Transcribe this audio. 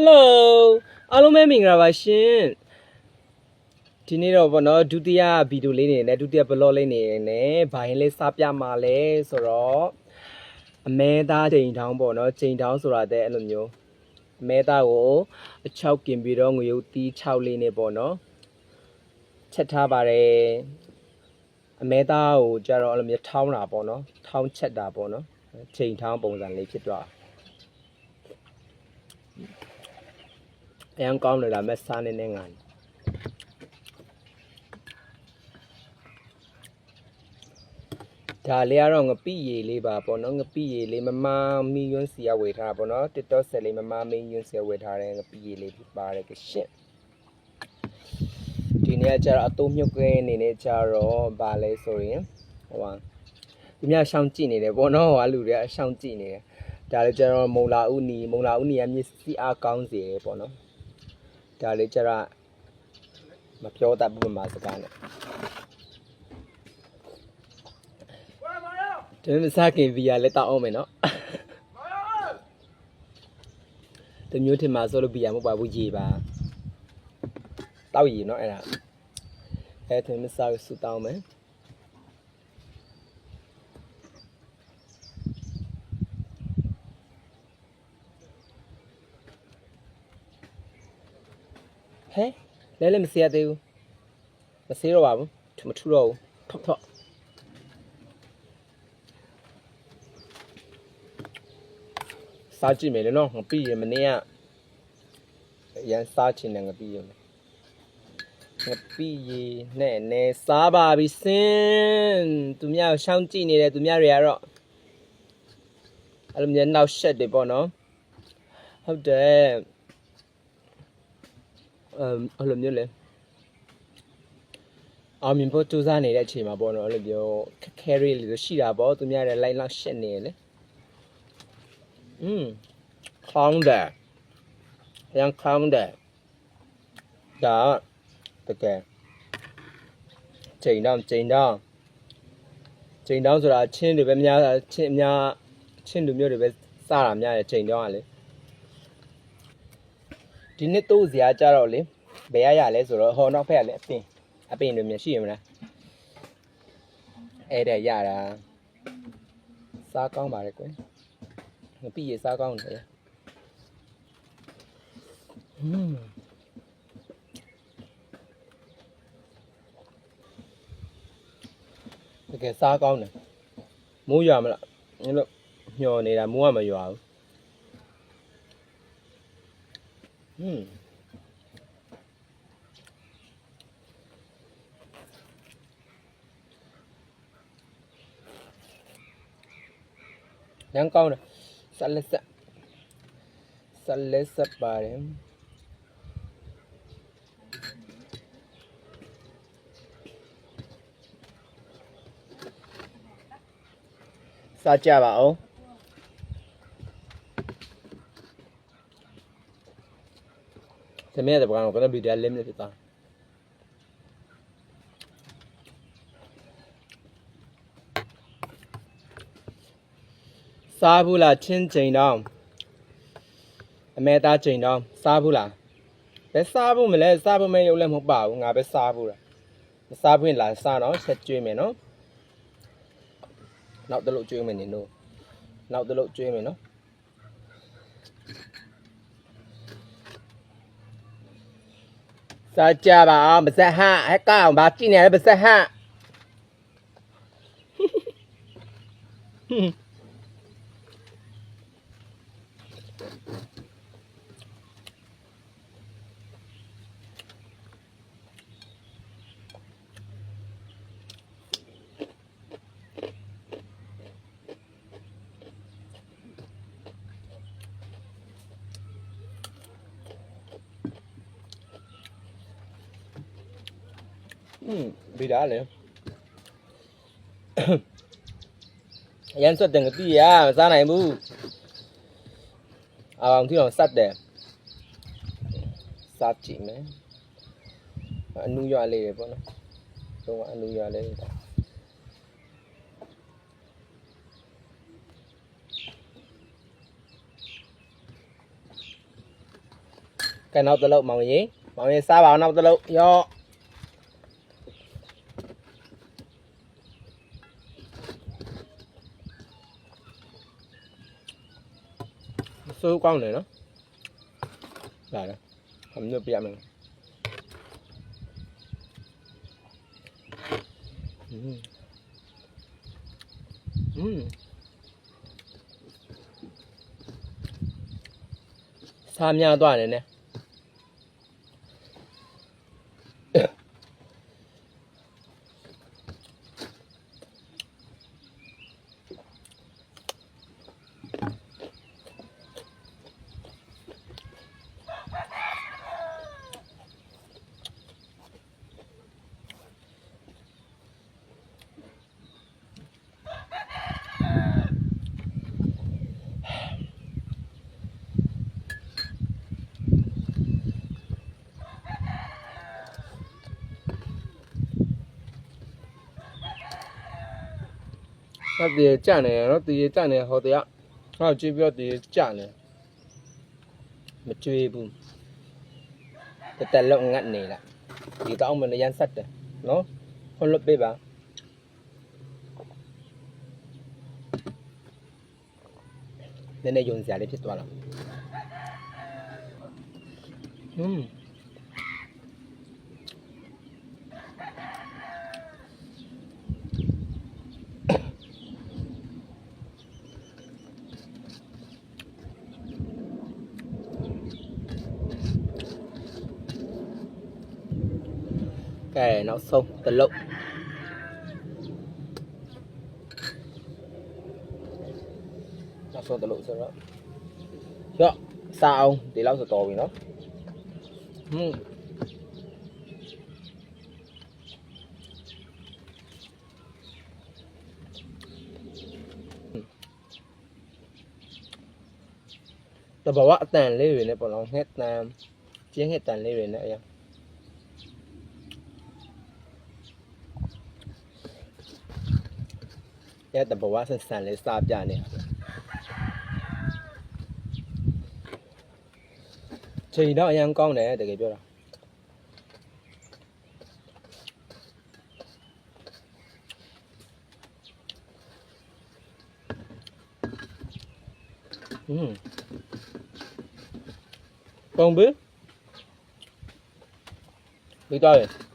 Hello အားလုံးပဲမင်္ဂလာပါရှင်ဒီနေ့တော့ဗောနော်ဒုတိယဗီဒီယိုလေးနေနဲ့ဒုတိယဘလော့လေးနေနဲ့ဘာရင်လေးစပြမှာလဲဆိုတော့အမဲသားချိန်တောင်းပေါ့နော်ချိန်တောင်းဆိုတာတဲ့အဲ့လိုမျိုးအမဲသားကိုအချောက်ကင်ပြီးတော့ငွေရုပ်တီး6လေးနေပေါ့နော်ချက်ထားပါတယ်အမဲသားကိုကြတော့အဲ့လိုမျိုးထောင်းတာပေါ့နော်ထောင်းချက်တာပေါ့နော်ချိန်ထောင်းပုံစံလေးဖြစ်သွား အရင်ကောင်းတယ်ဒါမဲ့စားနေနေငါဒါလေးကတော့ငပိရည်လေးပါပေါ့နော်ငပိရည်လေးမမမီယွန်းစီရဝေထားတာပေါ့နော် TikTok ဆက်လေးမမမီယွန်းစီရဝေထားတဲ့ငပိရည်လေးဖြစ်ပါတယ်ကရှင့်ဒီနေ့ကကျတော့အတုံးမြုပ်ကဲအနေနဲ့ကျတော့ဗာလဲဆိုရင်ဟိုပါဒီမြရှောင်းကြည့်နေတယ်ပေါ့နော်ဟိုကလူတွေကရှောင်းကြည့်နေတယ်ဒါလည်းကျတော့မုံလာဥနီမုံလာဥနီကမျက်စိအားကောင်းစေတယ်ပေါ့နော် ဒါလေးကျတော့မပြောတတ်ဘူးမှာစကားနဲ့ဒီမစားခင်ဗီယာလည်းတောက်အောင်မယ်နော်တမျိုးထင်မှာဆိုလို့ဗီယာမဟုတ်ပါဘူးရေပါတောက်ရေနော်အဲ့ဒါအဲ့ဒီမစားဆူတောင်းမယ် ဟဲလဲလဲမစေရသေးဘူးမစေတော့ပါဘူးထမထူတော့ဘူးဖောက်ဖောက်စားကြည့်မယ်လေနော်ငပြီရမနေ့ကရန်စားချင်တယ်ငပြီရငပြီရနဲ့နဲစားပါပြီစင်သူများရှောင်းကြည့်နေတယ်သူများတွေကတော့အဲ့လိုမျိုးနောက်ရှက်တယ်ပေါ့နော်ဟုတ်တယ် အမ်အဲ့လိုမျိုးလေအောင်မြင်ဖို့စူးစမ်းနေတဲ့အချိန်မှာပေါ့နော်အဲ့လိုမျိုးခက်ခဲလေးလို့ရှိတာပေါ့သူများတွေလိုက်လောက်ရှက်နေတယ်လေอืมခေါင်းတယ်ရန်ခေါင်းတယ်ဒါတကယ်ချိန်တော့ချိန်တော့ချိန်တော့ဆိုတာချင်းတွေပဲများချင်းအများချင်းလူမျိုးတွေပဲစတာများတယ်ချိန်တော့ကလေဒီနှစ်တိုးစရာကြတော့လေ ဘယ်ရရလဲဆိုတော့ဟောနောက်ဖက်ကလည်းအပင်အပင်တွေမျိုးရှိရမလားအဲ့ဒါရတာစားကောင်းပါလေကွယ်မပြီးရစားကောင်းတယ်ဟွန်းတကယ်စားကောင်းတယ်မိုးရွာမလားအဲ့လိုညှော်နေတာမိုးကမရွာဘူးဟွန်း ရန်ကောင်းတယ်ဆက်လက်ဆက်ဆက်လက်ဆက်ပါတယ်စားကြပါအောင်သမီးတဲ့ဘာကတော့ဗီဒီယိုလေးမြစ်ဖြ စ်သွားစားဘူးလားချင်းချိန်တော့အမေသားချိန်တော့စားဘူးလားဘယ်စားဘူးမလဲစားဖို့မရုပ်လည်းမဟုတ်ပါဘူးငါပဲစားဘူးလားမစားဘူးရင်လာစားတော့ဆက်ကျွေးမယ်နော်နောက်တစ်လို့ကျွေးမယ်နင်တို့နောက်တစ်လို့ကျွေးမယ်နော်စားကြပါအောင်ပါဇက်ဟဟဲ့ကောင်ဘာကြည့်နေလဲပါဇက်ဟอืมဗီဒါလေအရန် ဆွတ်တယ်ငတိရမစားနိုင်ဘူးအောင်ที่တော့စတ်တယ်စားကြည့်မယ်အနူရွာလေးတွေပေါ့နော်တော့အနူရွာလေးတွေကဲနောက်တစ်လုံးမော င်ရင်မောင်ရင်စားပါအောင်နောက်တစ်လုံးရော့စိုးကောင်းတယ်နော်လာတယ်ခမလို့ပြရမယ်อืมอืมစားများသွားတယ်နဲ့ တော့တည်ကြနေရနော်တည်ကြနေဟိုတရဟောက်ကြည့်ပြီးတော့တည်ကြနေမကြွေးဘူးတတလုံးငတ်နေလားဒီတောင်းမနေရန်ဆက်တယ်နော်ဟိုလွတ်ပေးပါနည်းနည်းယုံစရာလေးဖြစ်သွားလားอืม ကဲနောက်ဆုံးတစ်လုံးနောက်ဆုံးတစ်လုံးဆိုတော့ရော့စားအောင်ဒီလောက်ဆိုတော်ပြီနော်ဟွန်းတဘာဝအတန်လေးတွေနဲ့ပေါ့နော်ငှက်တန်ကျင်းငှက်တန်လေးတွေနဲ့အ ရင်ရဲ့တဘဝဆန်ဆန်လေးစားပြနေချိန်တော့အရင်ကောင်းတယ်တကယ်ပြောတာอืมပုံပြီပြီးတော့ရ